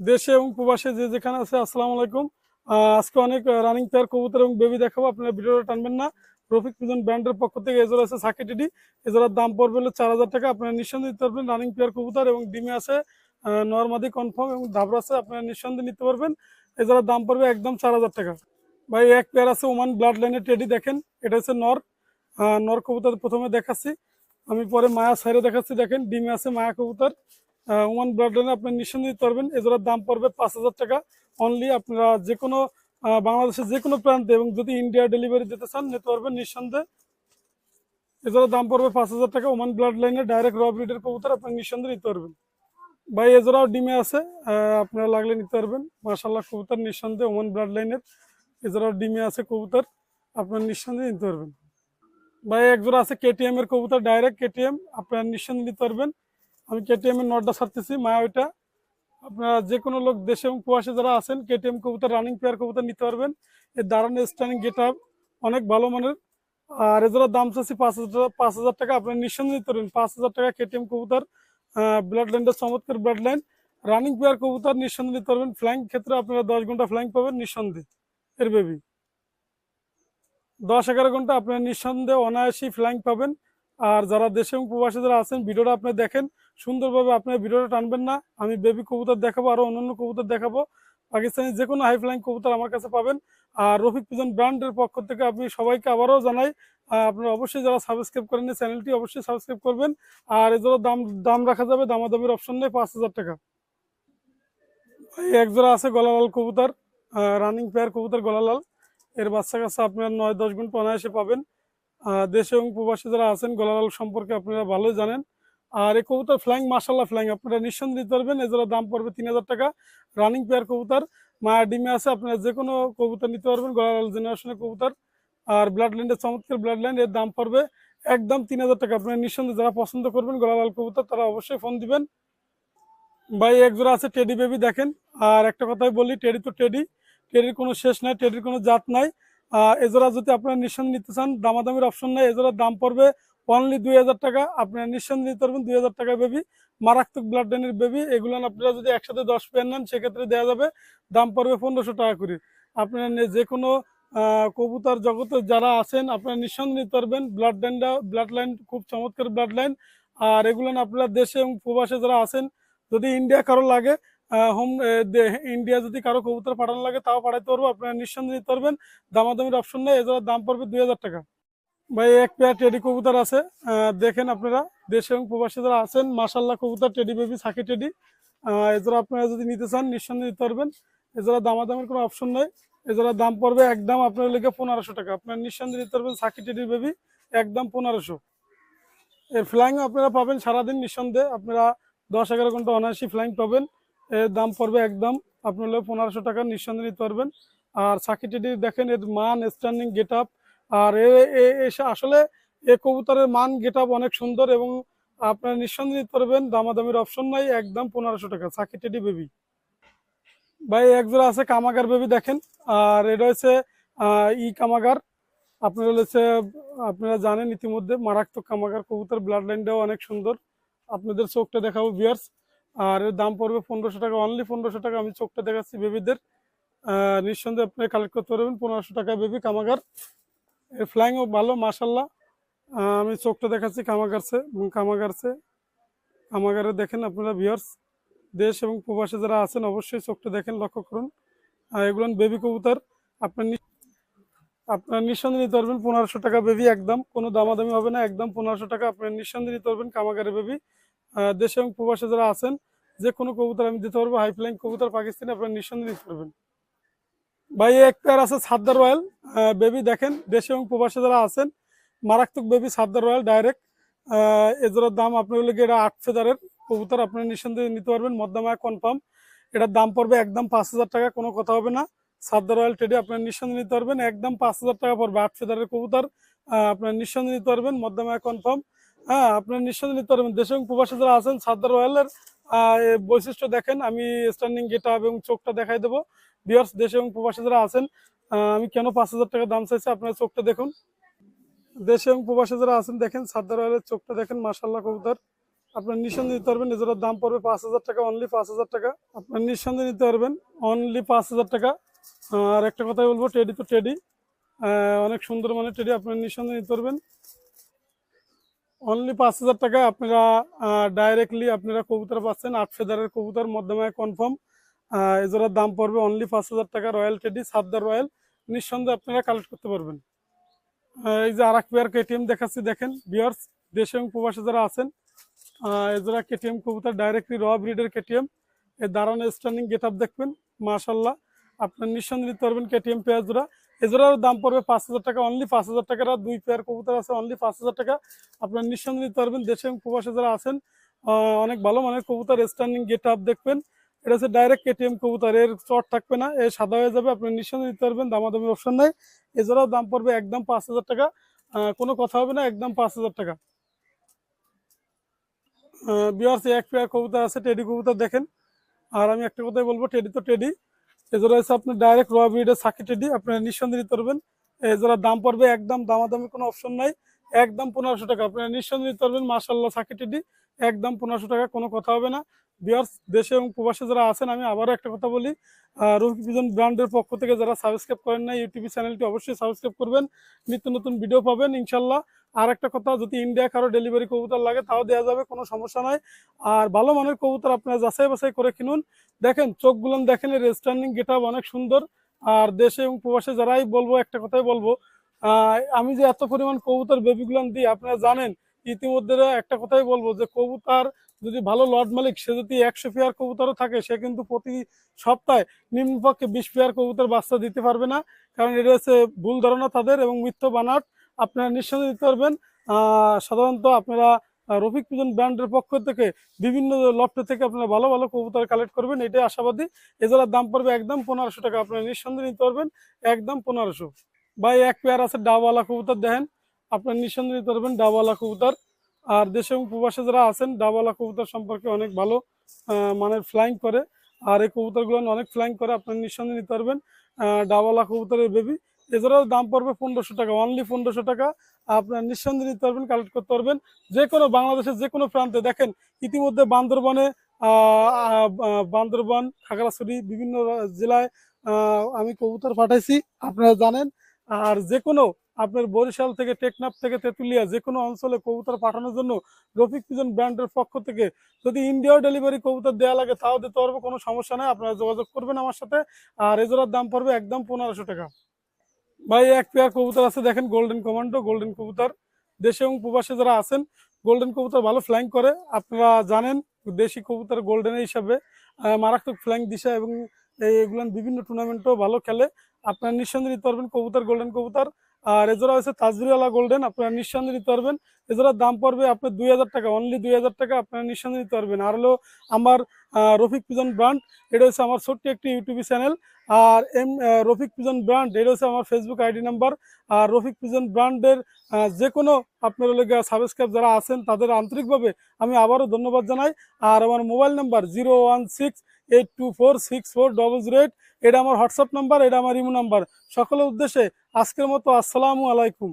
দেশে এবং প্রবাসে যে যেখানে আছে, আসসালামু আলাইকুম। আজকে অনেক রানিং পেয়ার কবুতর এবং বেবি দেখাবো, আপনারা ভিডিওটা টানবেন না। রফিক পিজন ব্র্যান্ডের পক্ষ থেকে এজোর আছে সাকিটিডি এজোরার দাম পড়বে হলো চার হাজার টাকা। আপনারা নিঃসন্দেহে নিতে পারবেন। রানিং পেয়ার কবুতর এবং ডিমে আছে নরমাদি কনফার্ম এবং ধাবরা আছে, আপনারা নিঃসন্দেহে নিতে পারবেন। এজোরার দাম পড়বে একদম চার হাজার টাকা। ভাই, এক পেয়ার আছে ওমান ব্লাড লাইনের টেডি, দেখেন। এটা হচ্ছে নর। নর কবুতর প্রথমে দেখাচ্ছি। আমি পরে মায়া সাইরে দেখাচ্ছি। দেখেন, ডিমে আছে মায়া কবুতর। ওমান ব্লাড লাইনে আপনি নিঃসন্দেহে দিতে পারবেন। এজোড়ার দাম পড়বে পাঁচ হাজার টাকা। অনলি আপনারা যে কোনো বাংলাদেশের যে কোনো প্রান্তে এবং যদি ইন্ডিয়া ডেলিভারি দিতে চান, নিতে পারবেন নিঃসন্দেহে। এজোড়ার দাম পড়বে পাঁচ হাজার টাকা। ওমান ব্লাড লাইনে ডাইরেক্ট র ব্রিডের কবুতর আপনি নিঃসন্দেহে নিতে পারবেন। ভাই এজোড়াও ডিমে আছে। আপনারা লাগলে নিতে পারবেন। মার্শাল্লাহ কবুতর নিঃসন্দেহে ওমান ব্লাড লাইনের এজোড়াও ডিমে আছে কবুতর। আপনার নিঃসন্দেহে নিতে পারবেন। ভাই একজোড়া আছে কেটিএম এর কবুতর ডাইরেক্ট কেটিএম আপনারা নিঃসন্দেহে নিতে পারবেন। আমি কেটিএম এর নটটা ছাড়তেছি, মায়া ওইটা। আপনারা যে কোনো লোক দেশে এবং প্রবাসে যারা আছেন কেটিএম কবুতর রানিং পেয়ার কবুতর নিতে পারবেন। এর দারুণ স্ট্যান্ডিং গেট আপ অনেক ভালো মানের। আর এজোড়ার দাম চাচ্ছি পাঁচ হাজার পাঁচ হাজার টাকা। আপনারা নিঃসন্দেহে নিতে পারবেন। পাঁচ হাজার টাকা কেটিএম কবুতর ব্লাড লাইনটা চমৎকার ব্লাড লাইন রানিং পেয়ার কবুতর নিঃসন্দেহে নিতে পারবেন। ফ্ল্যাং ক্ষেত্রে আপনারা দশ ঘণ্টা ফ্ল্যাং পাবেন নিঃসন্দেহে। এর বেবি দশ এগারো ঘণ্টা আপনারা নিঃসন্দেহে অনায়াসী ফ্ল্যাং পাবেন। আর যারা দেশে এবং প্রবাসী যারা আছেন, ভিডিওটা আপনি দেখেন। সুন্দরভাবে আপনার ভিডিওটা টানবেন না। আমি বেবি কবুতর দেখাবো, আরও অন্যান্য কবুতর দেখাবো। পাকিস্তানি যে কোনো হাই ফ্লাইং কবুতর আমার কাছে পাবেন। আর রফিক পিজন ব্র্যান্ডের পক্ষ থেকে আমি সবাইকে আবারও জানাই আপনারা অবশ্যই যারা সাবস্ক্রাইব করেন চ্যানেলটি অবশ্যই সাবস্ক্রাইব করবেন। আর এজোড়া দাম দাম রাখা যাবে দামাদামির অপশন নেই, পাঁচ হাজার টাকা। এই এক জোড়া আছে গলালাল কবুতর রানিং পেয়ার কবুতর গলালাল। এর বাচ্চা কাছে আপনারা নয় দশ ঘণ্টা অনায়াসে পাবেন। দেশে এবং প্রবাসী যারা আছেন গলালাল সম্পর্কে আপনারা ভালোই জানেন। আর এই কবুতর ফ্ল্যাং মাসাল্লাহ ফ্ল্যাং আপনারা নিঃসন্দেহে দিতে পারবেন, এজোড়া দাম পড়বে তিন হাজার টাকা। রানিং পেয়ার কবুতর মায়া ডিমে আছে, আপনারা যে কোনো কবুতর নিতে পারবেন গলালাল জেনারেশনের কবুতর। আর ব্লাড লাইনের চমৎকার ব্লাড লাইন এর দাম পড়বে একদম তিন হাজার টাকা। আপনারা নিঃসন্দেহে যারা পছন্দ করবেন গলালাল কবুতর, তারা অবশ্যই ফোন দিবেন। ভাই, এক জোড়া আছে টেডি বেবি দেখেন। আর একটা কথাই বলি টেডি তো টেডি টেডির কোনো শেষ নাই টেডির কোনো জাত নাই। এজোড়া যদি আপনারা নিঃসন্দেহে নিতে চান, দামাদামির অপশন নাই, এজোড়ার দাম পড়বে অনলি দুই হাজার টাকা। আপনারা নিঃসন্দেহে নিতে পারবেন দুই হাজার টাকা বেবি মারাত্মক ব্লাড লাইনের বেবি এগুলো আপনারা যদি একসাথে দশ পেয়ার নেন, সেক্ষেত্রে দেওয়া যাবে দাম পড়বে পনেরোশো টাকা করে। আপনারা যে কোনো কবুতর জগতে যারা আছেন, আপনারা নিঃসন্দেহে নিতে পারবেন। ব্লাড লাইনটা ব্লাড লাইন খুব চমৎকার ব্লাড লাইন আর এগুলো আপনারা দেশে এবং প্রবাসে যারা আছেন, যদি ইন্ডিয়া কারও লাগে হোম ইন্ডিয়া যদি কারও কবুতর পাঠানো লাগে, তাও পাঠাতে পারব। আপনারা নিঃসন্দেহে নিতে পারবেন। দামাদামির অপশন নেই এছাড়া দাম পড়বে দুই হাজার টাকা। ভাই, এক পেয়ার টেডি কবুতর আছে। দেখেন আপনারা, দেশে এবং প্রবাসী যারা আছেন মাসাল্লাহ কবুতর টেডি বেবি সাকি টেডি এছাড়া আপনারা যদি নিতে চান, নিঃসন্দেহে নিতে পারবেন। এছাড়া দামাদামের কোনো অপশন নেই। এছাড়া দাম পড়বে একদম আপনার লেগে পনেরোশো টাকা। আপনারা নিঃসন্দেহে নিতে পারবেন সাকি টেডি বেবি একদম পনেরোশো। এর ফ্লাইং আপনারা পাবেন সারাদিন নিঃসন্দেহে। আপনারা দশ এগারো ঘণ্টা অনায়াসী ফ্লাইং পাবেন। এর দাম পড়বে একদম। আপনার পনেরোশো টাকা নিঃসন্দেহে নিতে পারবেন। আর সাকিটিটি দেখেন, এর মান স্ট্যান্ডিং গেট আপ আর এ, এ- এ- আসলে এ কবুতরের মান গেট আপ অনেক সুন্দর এবং আপনারা নিঃসন্দেহে নিতে পারবেন। দামাদামির অপশন নাই, একদম পনেরোশো টাকা। সাকিটেডি বেবি ভাই একজোড়া আছে কামাগার বেবি দেখেন। আর এটা হচ্ছে ই কামাগার। আপনারা হচ্ছে, আপনারা জানেন ইতিমধ্যে মারাত্মক কামাগার। কবুতর ব্লাড লাইনটাও অনেক সুন্দর। আপনাদের চোখটা দেখাবো বিয়ার্স আর এর দাম পড়বে পনেরোশো টাকা অনলি পনেরোশো টাকা। আমি চোখটা দেখাচ্ছি বেবিদের। নিঃসন্দেহে আপনি কালেক্ট করতে পারবেন। পনেরোশো টাকা বেবি কামাগার। এর ফ্লাইংও ভালো মাসাল্লাহ আমি চোখটা দেখাচ্ছি কামাগারছে কামাগারছে কামাগারে দেখেন আপনারা ভিউয়ার্স দেশ এবং প্রবাসে যারা আছেন, অবশ্যই চোখটা দেখেন, লক্ষ্য করুন। এগুলো বেবি কবুতর। আপনার আপনার নিঃসন্দেহে নিতে পারবেন পনেরোশো টাকা বেবি একদম। কোনো দামাদামি হবে না। একদম পনেরোশো টাকা। আপনার নিঃসন্দেহে নিতে পারবেন কামাগারে বেবি দেশে এবং প্রবাসে যারা আছেন, যে কোনো কবুতর আমি দিতে পারব হাই ফ্লাইং কবুতর পাকিস্তানি, আপনার নিঃসন্দেহে নিতে পারবেন। ভাই এক পেয়ার আছে সাদ্দার রয়্যাল। বেবি দেখেন, দেশে এবং প্রবাসে যারা আছেন, মারাত্মক বেবি সাদ্দার রয়্যাল ডাইরেক্ট এজোড়ার দাম আপনার হলে এটা আট ফেদারের কবুতর, আপনার নিঃসন্দেহে নিতে পারবেন। মধ্যমায় কনফার্ম এটার দাম পড়বে একদম পাঁচ হাজার টাকা, কোনো কথা হবে না। সাদ্দার রয়্যাল টেডি আপনার নিঃসন্দেহে নিতে পারবেন। একদম পাঁচ হাজার টাকা পড়বে আট ফেদারের কবুতর আপনার নিঃসন্দেহে নিতে পারবেন। মধ্যমায় কনফার্ম হ্যাঁ আপনার নিঃসন্দেহে নিতে পারবেন দেশ এবং প্রবাসী যারা আছেন, সাদ্দার রয়্যালের বৈশিষ্ট্য দেখেন, আমি স্ট্যান্ডিং গেটা এবং চোখটা দেখাই দেবো। বিয়ার্স দেশ এবং প্রবাসী যারা আছেন আমি কেন পাঁচ হাজার টাকা দাম চাইছি, আপনার চোখটা দেখুন। দেশে এবং প্রবাসী যারা আছেন, দেখেন, সাদ্দার রয়্যালের চোখটা দেখেন মাসাল্লাহ কবুতর। আপনার নিঃসন্দেহে নিতে পারবেন এজোড়ার দাম পড়বে পাঁচ হাজার টাকা অনলি পাঁচ হাজার টাকা। আপনার নিঃসন্দেহে নিতে পারবেন অনলি পাঁচ হাজার টাকা। আর একটা কথাই বলব টেডি তো টেডি অনেক সুন্দর মানে টেডি আপনার নিঃসন্দেহে নিতে পারবেন। অনলি পাঁচ হাজার টাকা আপনারা ডাইরেক্টলি আপনারা কবুতর পাচ্ছেন। আট ফেদারের কবুতর মধ্যমায় কনফার্ম এজোড়ার দাম পড়বে অনলি পাঁচ হাজার টাকা রয়্যাল টেডি সাদ্দার রয়্যাল নিঃসন্দেহে আপনারা কালেক্ট করতে পারবেন। এই যে আর এক পেয়ার কেটিএম দেখাচ্ছি, দেখেন বিয়ার্স দেশে এবং প্রবাসে যারা আছেন এজোড়া কেটিএম কবুতর ডাইরেক্টলি র ব্রিডের কেটিএম এর দাঁড়ানো স্ট্যান্ডিং গেট আপ দেখবেন মাশাল্লাহ আপনার নিঃসন্দেহে নিতে পারবেন কেটিএম পেয়ার জোড়া। এজোড়ার দাম পড়বে পাঁচ হাজার টাকা অনলি পাঁচ হাজার টাকার দুই পেয়ার কবুতর আছে অনলি পাঁচ হাজার টাকা। আপনার নিঃসন্দেহে নিতে পারবেন, দেশে প্রবাসে যারা আছেন অনেক ভালো মানের কবুতর স্ট্যান্ডিং গেট আপ দেখবেন। এটা হচ্ছে ডাইরেক্ট কেটিএম কবুতর, এর চট থাকবে না, এ সাদা হয়ে যাবে আপনি নিঃসন্দেহে নিতে পারবেন, দামাদামি অপশন নাই। এছাড়াও দাম পড়বে একদম পাঁচ হাজার টাকা কোনো কথা হবে না, একদম পাঁচ হাজার টাকা। বিয়ার্স এক পেয়ার কবুতর আছে টেডি কবুতর দেখেন। আর আমি একটা কথাই বলব টেডি তো টেডি এজোড়া হচ্ছে আপনার ডাইরেক্ট রয়া ব্রিডের সাকি টেডি আপনারা নিঃসন্দেহ নিতে পারবেন। দাম পড়বে একদম দামাদামি কোনো অপশন নাই। একদম পনেরোশো টাকা। আপনারা নিঃসন্দেহ নিতে পারবেন। মার্শাল্লাহ সাকি টেডি একদম পনেরোশো টাকা, কোনো কথা হবে না। বিয়ার্স দেশে এবং প্রবাসে যারা আছেন, আমি আবারও একটা কথা বলি। রুহি ভিজন ব্র্যান্ডের পক্ষ থেকে যারা সাবস্ক্রাইব করেন না ইউটিউব চ্যানেলটি অবশ্যই সাবস্ক্রাইব করবেন। নিত্য নতুন ভিডিও পাবেন, ইনশাল্লাহ। আর একটা কথা, যদি ইন্ডিয়া কারও ডেলিভারি কবুতর লাগে, তাও দেওয়া যাবে, কোনো সমস্যা নাই। আর ভালো মানের কবুতর আপনারা যাচাই বাছাই করে কিনুন। দেখেন, চোখগুলো দেখেন, এর স্ট্যান্ডিং গেট অনেক সুন্দর। আর দেশে এবং প্রবাসে যারাই বলব, একটা কথাই বলব আমি যে এত পরিমাণ কবুতর বেবিগুলান দিই, আপনারা জানেন, ইতিমধ্যে একটা কথাই বলব যে কবুতর যদি ভালো লর্ড মালিক, সে যদি একশো পেয়ার কবুতরও থাকে, সে কিন্তু প্রতি সপ্তাহে নিম্নপক্ষে বিশ পেয়ার কবুতর বাচ্চা দিতে পারবে না। কারণ এটা হচ্ছে ভুল ধারণা তাদের এবং মিথ্য বানাট আপনারা নিঃসন্দেহ দিতে পারবেন। সাধারণত আপনারা রফিক পিজন ব্র্যান্ডের পক্ষ থেকে বিভিন্ন লফটে থেকে আপনারা ভালো ভালো কবুতর কালেক্ট করবেন। এটাই আশাবাদী। এজোড়ার দাম পড়বে একদম পনেরোশো টাকা, আপনারা নিঃসন্দেহে নিতে পারবেন। একদম পনেরোশো। ভাই, এক পেয়ার আছে ডাবওয়ালা কবুতর, দেখেন। আপনার নিঃসন্দেহে নিতে পারবেন ডাবওয়ালা কবুতর। আর দেশে এবং প্রবাসে যারা আছেন ডাবওয়ালা কবুতর সম্পর্কে অনেক ভালো মানের ফ্লাইং করে। আর এই কবুতরগুলো অনেক ফ্লাইং করে, আপনার নিঃসন্দেহে নিতে পারবেন। ডাবওয়ালা কবুতরের বেবি এছাড়াও দাম পড়বে পনেরোশো টাকা অনলি পনেরোশো টাকা। আপনার নিঃসন্দেহে নিতে পারবেন কালেক্ট করতে পারবেন। যে কোনো বাংলাদেশের যে কোনো প্রান্তে দেখেন, ইতিমধ্যে বান্দরবনে বান্দরবান, খাগড়াছড়ি, বিভিন্ন জেলায় আমি কবুতর পাঠাইছি, আপনারা জানেন। আর যে কোনো আপনার বরিশাল থেকে টেকনাফ থেকে তেঁতুলিয়া, যে কোনো অঞ্চলে কবুতর পাঠানোর জন্য রফিক পিজন ব্র্যান্ডের পক্ষ থেকে যদি ইন্ডিয়াও ডেলিভারি কবুতর দেওয়া লাগে, তাও দিতে পারব, কোনো সমস্যা নেই। আপনারা যোগাযোগ করবেন আমার সাথে। আর এজোড়ার দাম পড়বে একদম পনেরোশো টাকা। ভাই, এক পেয়ার কবুতর আছে, দেখেন গোল্ডেন কমান্ডো গোল্ডেন কবুতর। দেশে এবং প্রবাসে যারা আছেন গোল্ডেন কবুতর ভালো ফ্ল্যাং করে। আপনারা জানেন, দেশি কবুতর গোল্ডেন হিসাবে মারাত্মক ফ্লাইং দিশা এবং এইগুলো বিভিন্ন টুর্নামেন্টও ভালো খেলে। আপনারা নিঃসন্দেহে নিতে পারবেন কবুতর গোল্ডেন কবুতর। আর এজোড়া হচ্ছে তাজবিরওয়ালা গোল্ডেন, আপনারা নিঃসন্দেহে নিতে পারবেন। এজোড়ার দাম পড়বে আপনার দুই হাজার টাকা অনলি দুই হাজার টাকা, আপনারা নিঃসন্দেহে নিতে পারবেন। আর হলো আমার রফিক পিজন ব্র্যান্ড, এটা হচ্ছে আমার ছোট্ট একটি ইউটিউব চ্যানেল। আর এম রফিক পিজন ব্র্যান্ড, এটা হচ্ছে আমার ফেসবুক আইডি নাম্বার। আর রফিক পিজন ব্র্যান্ডের যে কোনো আপনার লেগে সাবস্ক্রাইব যারা আছেন, তাদের আন্তরিকভাবে আমি আবারও ধন্যবাদ জানাই। আর আমার mobile number zero one six eight two four six four double zero eight, এটা আমার হোয়াটসঅ্যাপ নাম্বার, এটা আমার ইমো নাম্বার। সকলের উদ্দেশ্যে আজকের মতো আসসালামু আলাইকুম।